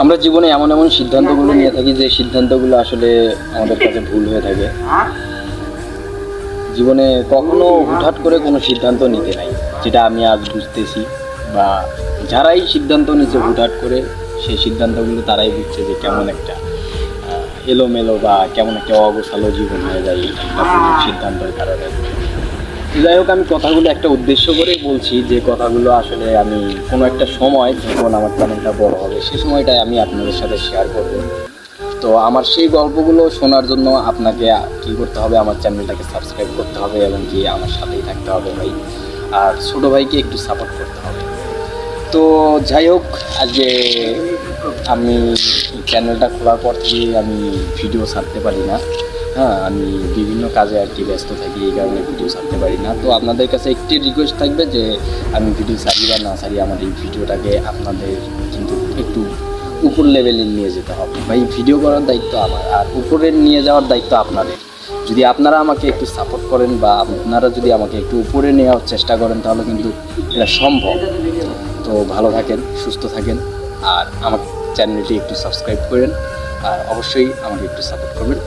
আমরা জীবনে এমন এমন সিদ্ধান্তগুলো নিয়ে থাকি যে সিদ্ধান্তগুলো আসলে আমাদের কাছে ভুল হয়ে থাকে। জীবনে কখনো হুটহাট করে কোনো সিদ্ধান্ত নিতে নাই, যেটা আমি আজ বুঝতেছি বা যারাই সিদ্ধান্ত নিচ্ছে হুটহাট করে, সেই সিদ্ধান্তগুলো তারাই বুঝছে যে কেমন একটা এলোমেলো বা কেমন একটা অগোছালো জীবন হয়ে যায় সিদ্ধান্তের কারণে। যাই হোক, আমি কথাগুলো একটা উদ্দেশ্য করেই বলছি যে কথাগুলো আসলে আমি কোনো একটা সময় যখন আমার চ্যানেলটা বড় হবে সেই সময়টায় আমি আপনাদের সাথে শেয়ার করব। তো আমার সেই গল্পগুলো শোনার জন্য আপনাকে কি করতে হবে, আমার চ্যানেলটাকে সাবস্ক্রাইব করতে হবে এবং কি আমার সাথেই থাকতে হবে ভাই। আর ছোটো ভাইকে একটু সাপোর্ট করতে হবে। তো যাই হোক, আজকে আমি চ্যানেলটা খোলার পর থেকে আমি ভিডিও ছাড়তে পারি না। হ্যাঁ আমি বিভিন্ন কাজে আর কি ব্যস্ত থাকি, এই কারণে ভিডিও ছাড়তে পারি না। তো আপনাদের কাছে একটি রিকোয়েস্ট থাকবে যে, আমি ভিডিও ছাড়ি বা না ছাড়ি আমার এই ভিডিওটাকে আপনাদের কিন্তু একটু উপর লেভেলে নিয়ে যেতে হবে। বা এই ভিডিও করার দায়িত্ব আমার, আর উপরে নিয়ে যাওয়ার দায়িত্ব আপনাদের। যদি আপনারা আমাকে একটু সাপোর্ট করেন বা আপনারা যদি আমাকে একটু উপরে নেওয়ার চেষ্টা করেন, তাহলে কিন্তু এটা সম্ভব। তো ভালো থাকেন, সুস্থ থাকেন, আর আমার চ্যানেলটি একটু সাবস্ক্রাইব করেন, আর অবশ্যই আমাকে একটু সাপোর্ট করবেন।